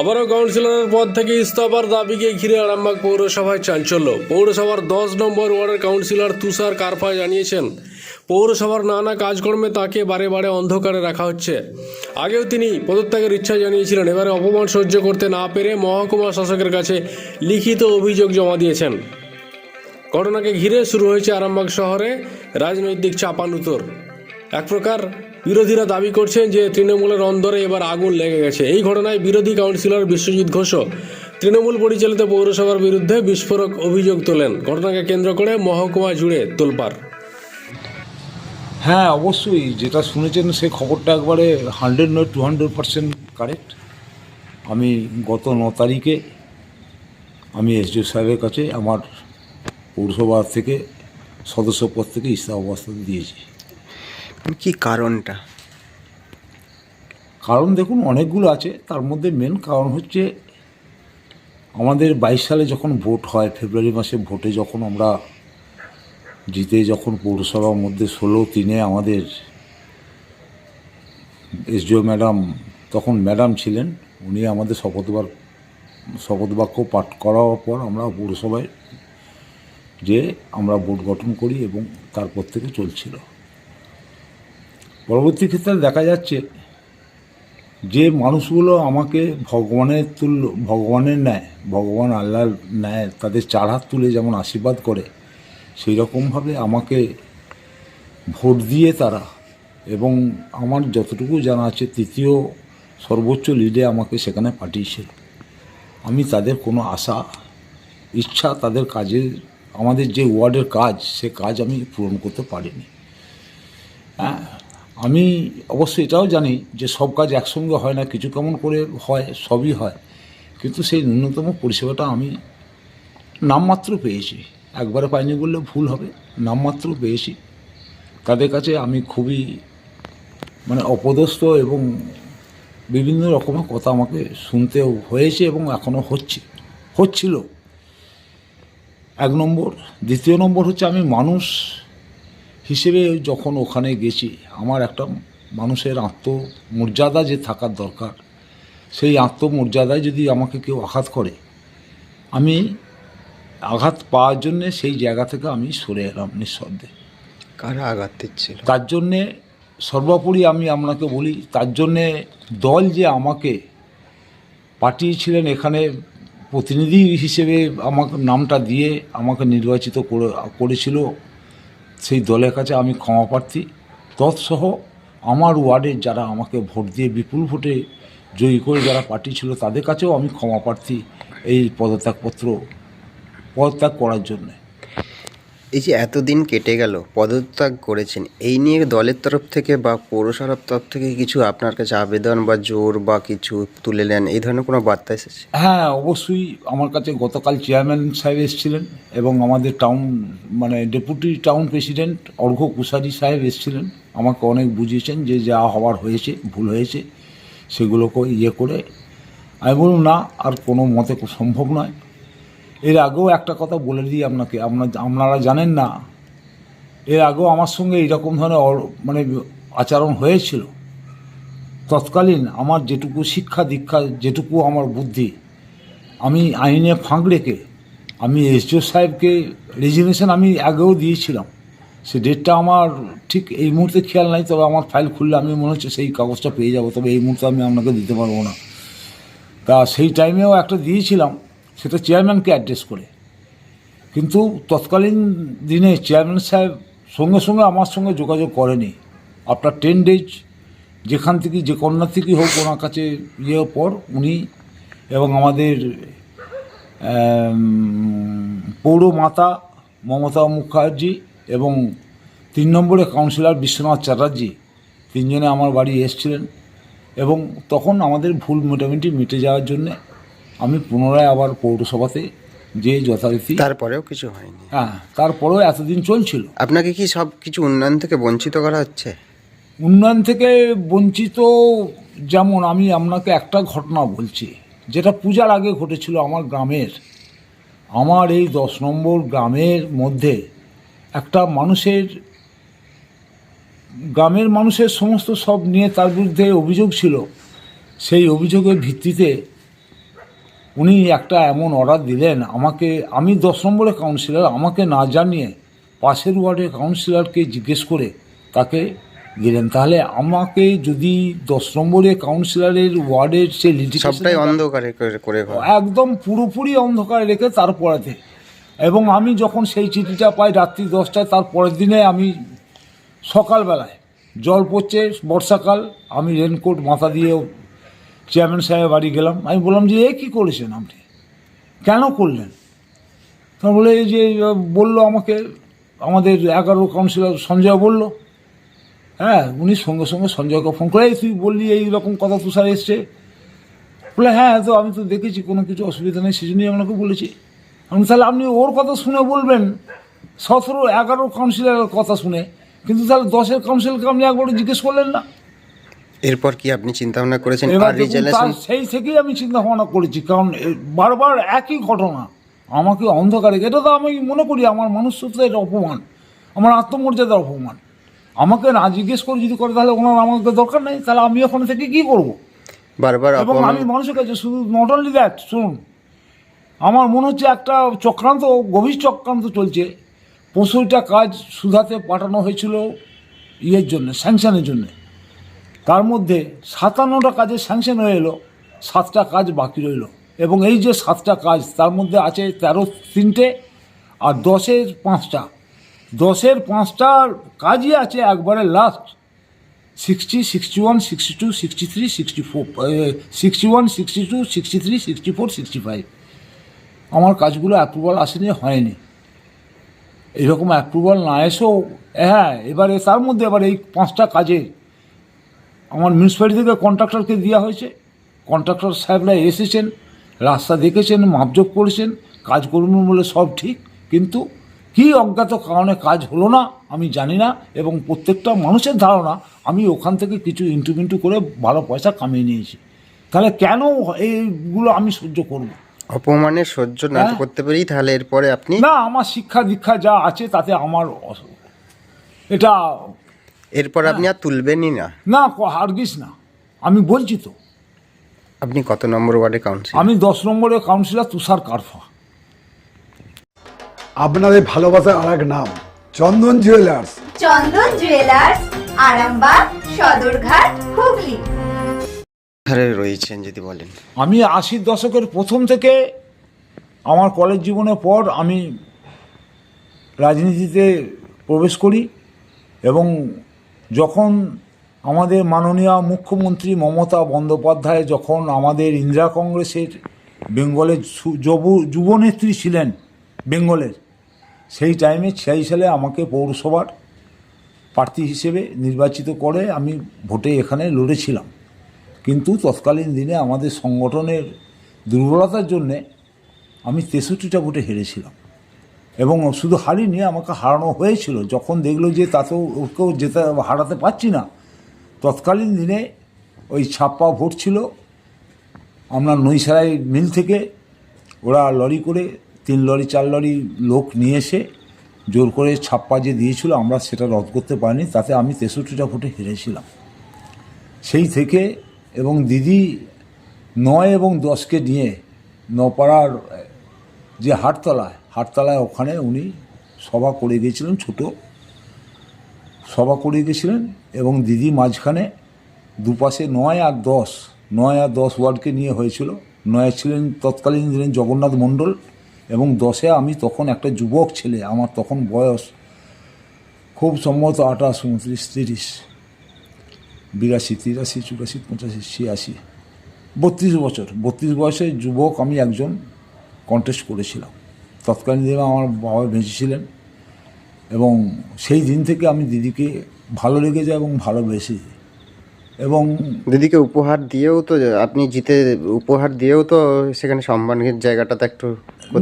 আবারও কাউন্সিলরের পদ থেকে ইস্তফার দাবিকে ঘিরে আরামবাগ পৌরসভায় চাঞ্চল্য। পৌরসভার দশ নম্বর ওয়ার্ডের কাউন্সিলর তুষার কারপা জানিয়েছেন, পৌরসভার নানা কাজকর্মে তাকে বারে বারে অন্ধকারে রাখা হচ্ছে। আগেও তিনি পদত্যাগের ইচ্ছা জানিয়েছিলেন, এবারে অপমান সহ্য করতে না পেরে মহকুমা শাসকের কাছে লিখিত অভিযোগ জমা দিয়েছেন। ঘটনাকে ঘিরে শুরু হয়েছে আরামবাগ শহরে রাজনৈতিক চাপানুতর। এক প্রকার বিরোধীরা দাবি করছেন যে তৃণমূলের অন্দরে এবার আগুন লেগে গেছে। এই ঘটনায় বিরোধী কাউন্সিলর বিশ্বজিৎ ঘোষও তৃণমূল পরিচালিত পৌরসভার বিরুদ্ধে বিস্ফোরক অভিযোগ তোলেন। ঘটনাকে কেন্দ্র করে মহকুমা জুড়ে তোলপাড়। হ্যাঁ অবশ্যই। যেটা শুনেছেন সেই খবরটা একবারে হান্ড্রেড নয়, টু হান্ড্রেড পার্সেন্ট কারেক্ট। আমি গত ন তারিখে আমি এসডিও সাহেবের কাছে আমার পৌরসভা থেকে সদস্য পদ থেকে ইস্তফা প্রস্তাব দিয়েছি। কি কারণটা? কারণ দেখুন, অনেকগুলো আছে। তার মধ্যে মেন কারণ হচ্ছে, আমাদের বাইশ সালে যখন ভোট হয়, ফেব্রুয়ারি মাসে ভোটে যখন আমরা জিতে যখন পৌরসভার মধ্যে ষোলো তিনে আমাদের এসডিও ম্যাডাম, তখন ম্যাডাম ছিলেন। উনি আমাদের শপথবার শপথ বাক্য পাঠ করার পর আমরা পৌরসভায় যে আমরা বোর্ড গঠন করি এবং তারপর থেকে চলছিল। পরবর্তী ক্ষেত্রে দেখা যাচ্ছে যে মানুষগুলো আমাকে ভগবানের তুল্য, ভগবানের ন্যায়, ভগবান আল্লাহর ন্যায় তাদের চার হাত তুলে যেমন আশীর্বাদ করে, সেই রকমভাবে আমাকে ভোট দিয়ে তারা এবং আমার যতটুকু জানা আছে তৃতীয় সর্বোচ্চ লিডে আমাকে সেখানে পাঠিয়েছে আমি তাদের কোনো আশা, ইচ্ছা তাদের কাজের, আমাদের যে ওয়ার্ডের কাজ, সে কাজ আমি পূরণ করতে পারিনি। হ্যাঁ? আমি অবশ্য এটাও জানি যে সব কাজ একসঙ্গে হয় না, কিছু কেমন করে হয়, সবই হয়। কিন্তু সেই ন্যূনতম পরিষেবাটা আমি নামমাত্র পেয়েছি। একবারে পাইনি বললে ভুল হবে, নামমাত্র পেয়েছি। তাদের কাছে আমি খুবই মানে অপদস্থ এবং বিভিন্ন রকমের কথা আমাকে শুনতেও হয়েছে এবং এখনও হচ্ছে, হচ্ছিল। এক নম্বর। দ্বিতীয় নম্বর হচ্ছে আমি মানুষ হিসেবে যখন ওখানে গেছি আমার একটা মানুষের আত্মমর্যাদা যে থাকার দরকার সেই আত্মমর্যাদায় যদি আমাকে কেউ আঘাত করে আমি আঘাত পাওয়ার জন্যে সেই জায়গা থেকে আমি সরে এলাম নিঃশব্দে কারা আঘাত দিচ্ছিল? তার জন্যে সর্বোপরি আমি আপনাকে বলি তার জন্যে দল যে আমাকে পাঠিয়েছিলেন এখানে প্রতিনিধি হিসেবে আমাকে নামটা দিয়ে আমাকে নির্বাচিত করে করেছিল সেই দলের কাছে আমি ক্ষমা প্রার্থী। তৎসহ আমার ওয়ার্ডে যারা আমাকে ভোট দিয়ে বিপুল ভোটে জয়ী করে যারা পার্টি ছিল তাদের কাছেও আমি ক্ষমা প্রার্থী এই পদত্যাগপত্র, পদত্যাগ করার জন্যে। এই যে এতদিন কেটে গেল, পদত্যাগ করেছেন, এই নিয়ে দলের তরফ থেকে বা পৌরসভার তরফ থেকে কিছু আপনার কাছে আবেদন বা জোর বা কিছু তুলে নেন, এই ধরনের কোনো বার্তা এসেছে? হ্যাঁ অবশ্যই আমার কাছে গতকাল চেয়ারম্যান সাহেব এসেছিলেন এবং আমাদের টাউন মানে deputy town president Argha Kushari সাহেব এসেছিলেন, আমাকে অনেক বুঝিয়েছেন যে যা হওয়ার হয়েছে, ভুল হয়েছে, সেগুলোকে ইয়ে করে। আমি বলুন না, আর কোনো মতে সম্ভব নয়। এর আগেও একটা কথা বলে দিই আপনাকে, আপনার আপনারা জানেন না, এর আগেও আমার সঙ্গে এইরকম ধরনের মানে আচরণ হয়েছিল। তৎকালীন আমার যেটুকু শিক্ষা দীক্ষা, যেটুকু আমার বুদ্ধি, আমি আইনে ফাঁক রেখে, আমি এসডিও সাহেবকে রেজিগনেশন আমি আগেও দিয়েছিলাম। সে ডেটটা আমার ঠিক এই মুহূর্তে খেয়াল নাই, তবে আমার ফাইল খুললে আমি মনে হচ্ছে সেই কাগজটা পেয়ে যাব, তবে এই মুহূর্তে আমি আপনাকে দিতে পারব না। তা সেই টাইমেও একটা দিয়েছিলাম সেটা চেয়ারম্যানকে অ্যাড্রেস করে। কিন্তু তৎকালীন দিনে চেয়ারম্যান সাহেব সঙ্গে সঙ্গে আমার সঙ্গে যোগাযোগ করেনি। আফটার টেন ডেজ যেখান থেকে যে কন্যা থেকেই হোক ওনার কাছে ইয়ে পর উনি এবং আমাদের আম, পৌর মাতা মমতা মুখার্জি এবং তিন নম্বরে কাউন্সিলর বিশ্বনাথ চ্যাটার্জি তিনজনে আমার বাড়ি এসেছিলেন এবং তখন আমাদের ভুল মোটামুটি মিটে যাওয়ার জন্যে আমি পুনরায় আবার পৌরসভাতে যে যথারীতি তারপরেও কিছু হয়নি। হ্যাঁ তারপরেও এতদিন চলছিল। আপনাকে কি সব কিছু উন্নয়ন থেকে বঞ্চিত করা হচ্ছে? উন্নয়ন থেকে বঞ্চিত যেমন আমি আপনাকে একটা ঘটনা বলছি যেটা পূজার আগে ঘটেছিল আমার গ্রামের। আমার এই দশ নম্বর গ্রামের মধ্যে একটা মানুষের গ্রামের মানুষের সমস্ত সব নিয়ে তার বিরুদ্ধে অভিযোগ ছিল। সেই অভিযোগের ভিত্তিতে উনি একটা এমন অর্ডার দিলেন আমাকে আমি দশ নম্বরের কাউন্সিলর আমাকে না জানিয়ে পাশের ওয়ার্ডের কাউন্সিলরকে জিজ্ঞেস করে তাকে দিলেন। তাহলে আমাকে যদি দশ নম্বরের কাউন্সিলরের ওয়ার্ডের সে সবটাই অন্ধকারে করে করে একদম পুরোপুরি অন্ধকারে রেখে তারপরেতে এবং আমি যখন সেই চিঠিটা পাই রাত্রি দশটায় তার পরের দিনে আমি সকালবেলায় জল পড়ছে বর্ষাকাল আমি রেনকোট মাথা দিয়ে চেয়ারম্যান সাহেব বাড়ি গেলাম। আমি বললাম যে, এ কী করেছেন আপনি? কেন করলেন? তা বলে, এই যে বলল আমাকে, আমাদের এগারো কাউন্সিলর সঞ্জয় বলল। হ্যাঁ উনি সঙ্গে সঙ্গে সঞ্জয়কে ফোন করে, "এই তুই বললি এই রকম কথা তুষার এসছে। বলে হ্যাঁ তো আমি তো দেখেছি, কোনো কিছু অসুবিধা নেই, সেই জন্যই আপনাকে বলেছি। আমি তাহলে আপনি ওর কথা শুনে বলবেন। সতেরো, এগারো কাউন্সিলরের কথা শুনে। কিন্তু তাহলে দশের কাউন্সিলরকে আপনি একবারও জিজ্ঞেস করলেন না? এরপর কি আপনি চিন্তা ভাবনা করেছেন আর সেই থেকেই আমি চিন্তা ভাবনা করেছি কারণ বারবার একই ঘটনা। আমাকে অন্ধকারে এটা তো আমি মনে করি আমার মনুষ্যত্বের অপমান আমার আত্মমর্যাদার অপমান। আমাকে না জিজ্ঞেস করে যদি করে তাহলে ওনার আমাকে দরকার নেই তাহলে আমি ওখানে থেকে কী করব? বারবার এবং আমি মানুষের কাছে শুধু নট অনলি দ্যাট শুনুন আমার মনে হচ্ছে একটা চক্রান্ত গভীর চক্রান্ত চলছে। পঁচিশটা কাজ সুধাতে পাঠানো হয়েছিল ইয়ের জন্য স্যাংশনের জন্য। তার মধ্যে সাতান্নটা কাজে স্যাংশন হয়ে এলো, সাতটা কাজ বাকি রইল। এবং এই যে সাতটা কাজ, তার মধ্যে আছে তেরো তিনটে আর দশের পাঁচটা। দশের পাঁচটার কাজই আছে একবারে last sixty sixty one sixty two sixty three sixty four sixty one sixty two sixty three sixty four sixty five আমার কাজগুলো অ্যাপ্রুভাল আসেনি, হয়নি। এরকম অ্যাপ্রুভাল না এসেও হ্যাঁ এবারে তার মধ্যে এবার এই পাঁচটা কাজে আমার মিউনিসিপ্যালিটি থেকে কন্ট্রাক্টরকে দেওয়া হয়েছে। কন্ট্রাক্টর সাহেবরা এসেছেন রাস্তা দেখেছেন মাপজোক করেছেন কাজ করবেন বলে সব ঠিক কিন্তু কী অজ্ঞাত কারণে কাজ হলো না আমি জানি না এবং প্রত্যেকটা মানুষের ধারণা আমি ওখান থেকে কিছু ইন্টু মিন্টু করে ভালো পয়সা কামিয়ে নিয়েছি। তাহলে কেন এইগুলো আমি সহ্য করব? অপমানের সহ্য না হ্যাঁ। করতে পারি তাহলে এরপরে আপনি না আমার শিক্ষা দীক্ষা যা আছে তাতে আমার এটা এরপর আপনি আর তুলবেনই না। না ক- হারগিস না। আমি বলছি তো। আপনি কত নম্বর ওয়ার্ডে কাউন্সিল আমি দশ নম্বরের কাউন্সিলর তুষার কারফা। আপনাদের ভালোবাসার আর এক নাম চন্দন জুয়েলার্স চন্দন জুয়েলার্স আরামবাগ সদরঘাট হুগলি। রয়েছেন যদি বলেন। আমি আশির দশকের প্রথম থেকে আমার কলেজ জীবনের পর আমি রাজনীতিতে প্রবেশ করি এবং যখন আমাদের মাননীয় মুখ্যমন্ত্রী মমতা বন্দ্যোপাধ্যায় যখন আমাদের ইন্দিরা কংগ্রেসের বেঙ্গলের যুব, যুবনেত্রী ছিলেন বেঙ্গলের, সেই টাইমে সেই সালে আমাকে পৌরসভার প্রার্থী হিসেবে নির্বাচিত করে আমি ভোটে এখানে লড়েছিলাম। কিন্তু তৎকালীন দিনে আমাদের সংগঠনের দুর্বলতার জন্যে আমি তেষট্টিটা ভোটে হেরেছিলাম। এবং শুধু হারিনি আমাকে হারানো হয়েছিল। যখন দেখল যে তাতেও ওকেও যেতে হারাতে পারছি না, তৎকালীন দিনে ওই ছাপ্পা ভোট ছিল আমরা নৈসারাই মিল থেকে, ওরা লরি করে তিন লরি, চার লরি লোক নিয়ে এসে জোর করে ছাপ্পা যে দিয়েছিল আমরা সেটা রদ করতে পারিনি, তাতে আমি তেষট্টিটা ভোটে হেরেছিলাম। সেই থেকে এবং দিদি নয় এবং দশকে নিয়ে নপাড়ার যে হাটতলায় হাটতলায় ওখানে উনি সভা করে গিয়েছিলেন, ছোট সভা করে গেছিলেন এবং দিদি মাঝখানে দুপাশে নয় আর দশ, নয় আর দশ ওয়ার্ডকে নিয়ে হয়েছিল। নয় ছিলেন তৎকালীন দিনে জগন্নাথ মণ্ডল এবং দশে আমি তখন একটা যুবক ছেলে, আমার তখন বয়স খুব সম্ভবত আঠাশ, উনত্রিশ, তিরিশ, বিরাশি, তিরাশি, চুরাশি, পঁচাশি, ছিয়াশি, বত্রিশ বছর, বত্রিশ বয়সে যুবক আমি একজন কন্টেস্ট করেছিলাম। তৎকালীন দিনে আমার বাবা বেঁচে ছিলেন এবং সেই দিন থেকে আমি দিদিকে ভালো লেগে যায় এবং ভালোবেসে এবং দিদিকে উপহার দিয়েও তো আপনি জিতে উপহার দিয়েও তো সেখানে সম্মানের জায়গাটাতে একটু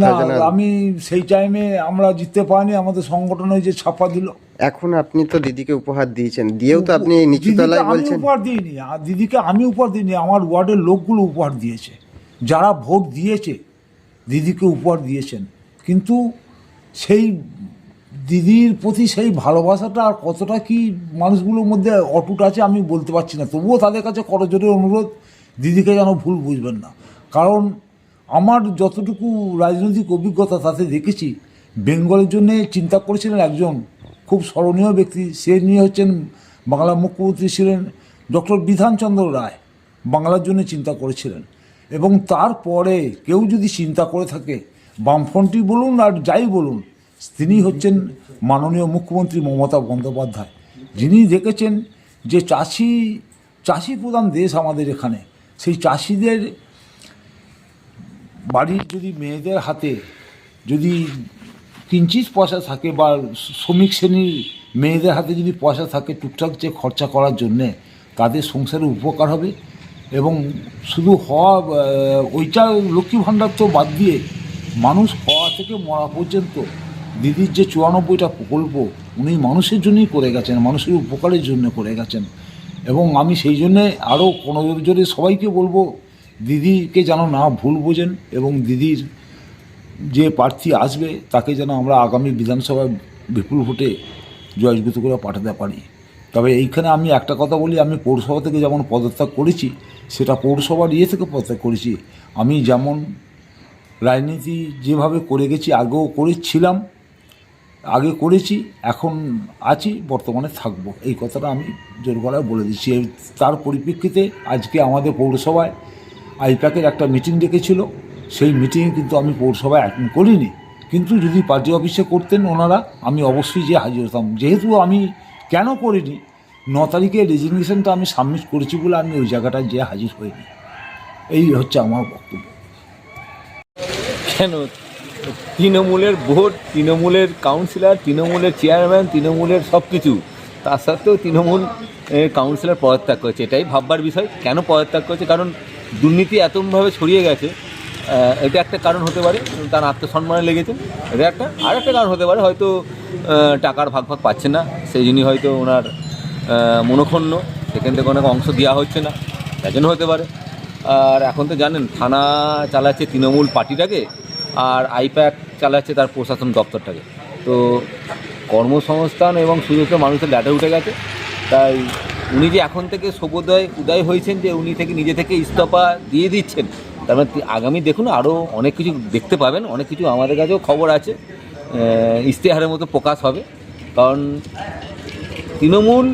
যেন আমি সেই টাইমে আমরা জিততে পারিনি আমাদের সংগঠনে যে ছাপা দিল। এখন আপনি তো দিদিকে উপহার দিয়েছেন। দিয়েও তো আপনি নিচু দিদিকে তলায় আমি বলছেন উপহার দিইনি আর দিদিকে আমি উপহার দিইনি আমার ওয়ার্ডের লোকগুলো উপহার দিয়েছে। যারা ভোট দিয়েছে দিদিকে উপহার দিয়েছেন। কিন্তু সেই দিদির প্রতি সেই ভালোবাসাটা আর কতটা কি মানুষগুলোর মধ্যে অটুট আছে আমি বলতে পারছি না। তবুও তাদের কাছে করজোরে অনুরোধ, দিদিকে যেন ভুল বুঝবেন না। কারণ আমার যতটুকু রাজনৈতিক অভিজ্ঞতা তাতে দেখেছি, বেঙ্গলের জন্যে চিন্তা করেছিলেন একজন খুব স্মরণীয় ব্যক্তি, সে নিয়ে হচ্ছেন বাংলা মুখ্যমন্ত্রী ছিলেন ডক্টর বিধানচন্দ্র রায়। বাংলার জন্য চিন্তা করেছিলেন। এবং তারপরে কেউ যদি চিন্তা করে থাকে, বামফ্রন্টই বলুন আর যাই বলুন, তিনি হচ্ছেন মাননীয় মুখ্যমন্ত্রী মমতা বন্দ্যোপাধ্যায়। যিনি দেখেছেন যে চাষি চাষি প্রধান দেশ আমাদের এখানে। সেই চাষিদের বাড়ির যদি মেয়েদের হাতে যদি কিঞ্চিত পয়সা থাকে বা শ্রমিক শ্রেণির মেয়েদের হাতে যদি পয়সা থাকে টুকটাক যে খরচা করার জন্যে, তাদের সংসারে উপকার হবে। শুধু হওয়া ওইটা লক্ষ্মী ভাণ্ডার তো বাদ দিয়ে মানুষ হওয়া থেকে মরা পর্যন্ত দিদির যে চুরানব্বইটা প্রকল্প, উনি মানুষের জন্যই করে গেছেন, মানুষের উপকারের জন্য করে গেছেন। এবং আমি সেই জন্যে আরও কোনো জোরে সবাইকে বলব, দিদিকে যেন না ভুল বোঝেন এবং দিদির যে প্রার্থী আসবে, তাকে যেন আমরা আগামী বিধানসভায় বিপুল ভোটে জয়যুক্ত করে পাঠাতে পারি। তবে এইখানে আমি একটা কথা বলি, আমি পৌরসভা থেকে যেমন পদত্যাগ করেছি, সেটা পৌরসভার ইয়ে থেকে পদত্যাগ করেছি। আমি যেমন রাজনীতি যেভাবে করে গেছি, আগেও করেছিলাম, আগে করেছি, এখন আছি, বর্তমানে থাকব। এই কথাটা আমি জোর গলায় বলে দিচ্ছি। তার পরিপ্রেক্ষিতে আজকে আমাদের পৌরসভায় আইপ্যাকের একটা মিটিং ডেকেছিল। সেই মিটিংয়ে কিন্তু আমি পৌরসভায় অ্যাটেন্ড করিনি। কিন্তু যদি পার্টি অফিসে করতেন ওনারা, আমি অবশ্যই যে হাজির হতাম। যেহেতু আমি কেন করিনি? ন তারিখে রেজিগনেশনটা আমি সাবমিট করেছি বলে আমি ওই জায়গাটায় যেয়ে হাজির হইনি। এই হচ্ছে আমার বক্তব্য। কেন? তৃণমূলের ভোট, তৃণমূলের কাউন্সিলর তৃণমূলের চেয়ারম্যান তৃণমূলের সব কিছু তার সত্ত্বেও তৃণমূল কাউন্সিলর পদত্যাগ করেছে। এটাই ভাববার বিষয়। কেন পদত্যাগ করেছে? কারণ দুর্নীতি এতভাবে ছড়িয়ে গেছে এটা একটা কারণ হতে পারে, তার আত্মসম্মানে লেগেছে। এটা একটা আর একটা কারণ হতে পারে, হয়তো টাকার ভাগ ভাগ পাচ্ছে না, সেই জন্যই হয়তো ওনার মনোক্ষণ্য সেখান থেকে অনেক অংশ দেওয়া হচ্ছে না তাই জন্য হতে পারে। আর এখন তো জানেন, থানা চালাচ্ছে তৃণমূল পার্টিটাকে, আর আইপ্যাক চালাচ্ছে তার প্রশাসন দপ্তরটাকে। তো কর্মসংস্থান এবং সুযোগে মানুষের ল্যাডার উঠে গেছে, তাই উনি যে এখন থেকে সবোদয় উদয় হয়েছেন যে উনি থেকে নিজে থেকে ইস্তফা দিয়ে দিচ্ছেন তার মানে আগামী দেখুন আরও অনেক কিছু দেখতে পাবেন, অনেক কিছু আমাদের কাছেও খবর আছে। ইশতেহারের মতো প্রকাশ হবে। কারণ তৃণমূল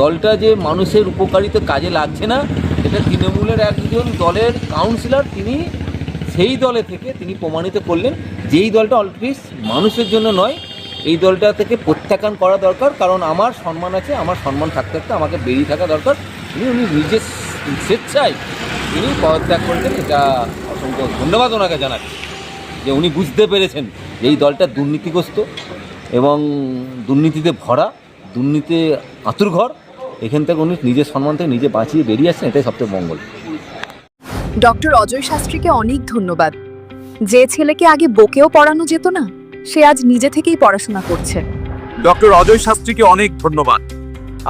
দলটা যে মানুষের উপকারিতা কাজে লাগছে না এটা তৃণমূলের একজন দলের কাউন্সিলর তিনি সেই দলে থেকে তিনি প্রমাণিত করলেন যে এই দলটা অলপিস মানুষের জন্য নয়, এই দলটা থেকে প্রত্যাখ্যান করা দরকার। কারণ আমার সম্মান আছে, আমার সম্মান থাকতে থাকতে আমাকে বেরিয়ে থাকা দরকার। উনি উনি নিজের স্বেচ্ছায় তিনি পদত্যাগ করলেন এটা অসংখ্য ধন্যবাদ ওনাকে জানাচ্ছি যে উনি বুঝতে পেরেছেন যে এই দলটা দুর্নীতিগ্রস্ত এবং দুর্নীতিতে ভরা দুর্নীতি আঁতুর ঘর এখান থেকে উনি নিজের সম্মান থেকে নিজে বাঁচিয়ে বেরিয়ে আসছেন এটাই সবচেয়ে মঙ্গল। ডক্টর অজয় শাস্ত্রীকে অনেক ধন্যবাদ। যে ছেলেকে আগে বকেও পড়ানো যেত না সে আজ নিজে থেকেই পড়াশোনা করছে। ডক্টর অজয় শাস্ত্রীকে অনেক ধন্যবাদ।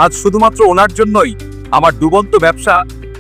আজ শুধুমাত্র ওনার জন্যই আমার ডুবন্ত ব্যবসা